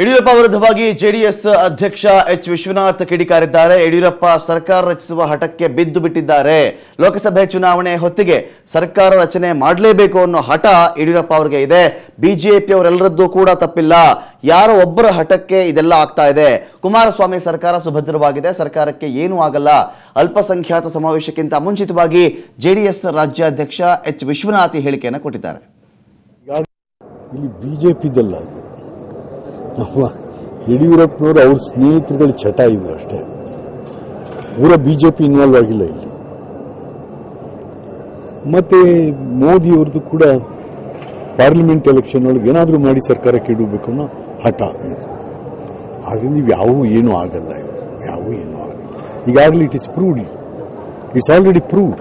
ಯಡಿಯೂರಪ್ಪ ವಿರುದ್ಧವಾಗಿ ಜೆಡಿಎಸ್ ಅಧ್ಯಕ್ಷ ಎಚ್ ವಿಶ್ವನಾಥ್ ಕಿಡಿಕಾರಿದ್ದಾರೆ. ಯಡಿಯೂರಪ್ಪ ಸರ್ಕಾರ ರಚಿಸುವ ಹಠಕ್ಕೆ ಬಿದ್ದು ಬಿಟ್ಟಿದ್ದಾರೆ. ಲೋಕಸಭೆ ಚುನಾವಣೆ ಹೊತ್ತಿಗೆ ಸರ್ಕಾರ ರಚನೆ ಮಾಡಲೇಬೇಕು ಅನ್ನೋ ಹಠ ಯಡಿಯೂರಪ್ಪ ಅವರಿಗೆ ಇದೆ. ಬಿಜೆಪಿ ಅವರೆಲ್ಲರದ್ದು ಕೂಡ ತಪ್ಪಿಲ್ಲ. ಯಾರೋ ಒಬ್ಬರ ಹಠಕ್ಕೆ ಇದೆಲ್ಲ ಆಗ್ತಾ ಇದೆ. ಕುಮಾರಸ್ವಾಮಿ ಸರ್ಕಾರ ಸುಭದ್ರವಾಗಿದೆ. ಸರ್ಕಾರಕ್ಕೆ ಏನೂ ಆಗಲ್ಲ. ಅಲ್ಪಸಂಖ್ಯಾತ ಸಮಾವೇಶಕ್ಕಿಂತ ಮುಂಚಿತವಾಗಿ ಜೆಡಿಎಸ್ ರಾಜ್ಯಾಧ್ಯಕ್ಷ ಎಚ್ ವಿಶ್ವನಾಥ್ ಹೇಳಿಕೆಯನ್ನು ಕೊಟ್ಟಿದ್ದಾರೆ ಇಲ್ಲಿ ಬಿ ಜೆ ಪಿದಲ್ಲ ಅದು ನಮ್ಮ ಯಡಿಯೂರಪ್ಪನವರು ಅವ್ರ ಸ್ನೇಹಿತರುಗಳ ಚಟ ಇದು ಅಷ್ಟೇ. ಪೂರ ಬಿ ಜೆ ಪಿ ಇನ್ವಾಲ್ವ್ ಆಗಿಲ್ಲ ಇಲ್ಲಿ. ಮತ್ತೆ ಮೋದಿಯವ್ರದ್ದು ಕೂಡ ಪಾರ್ಲಿಮೆಂಟ್ ಎಲೆಕ್ಷನ್ ಒಳಗೆ ಏನಾದರೂ ಮಾಡಿ ಸರ್ಕಾರಕ್ಕೆ ಇಡಬೇಕು ಅನ್ನೋ ಹಠ ಆದ್ದರಿಂದ ಇವು ಯಾವುವು ಏನೂ ಆಗಲ್ಲ ಯಾವುವು ಏನೂ ಆಗಲ್ಲ. ಈಗಾಗಲೇ it is proved it's already proved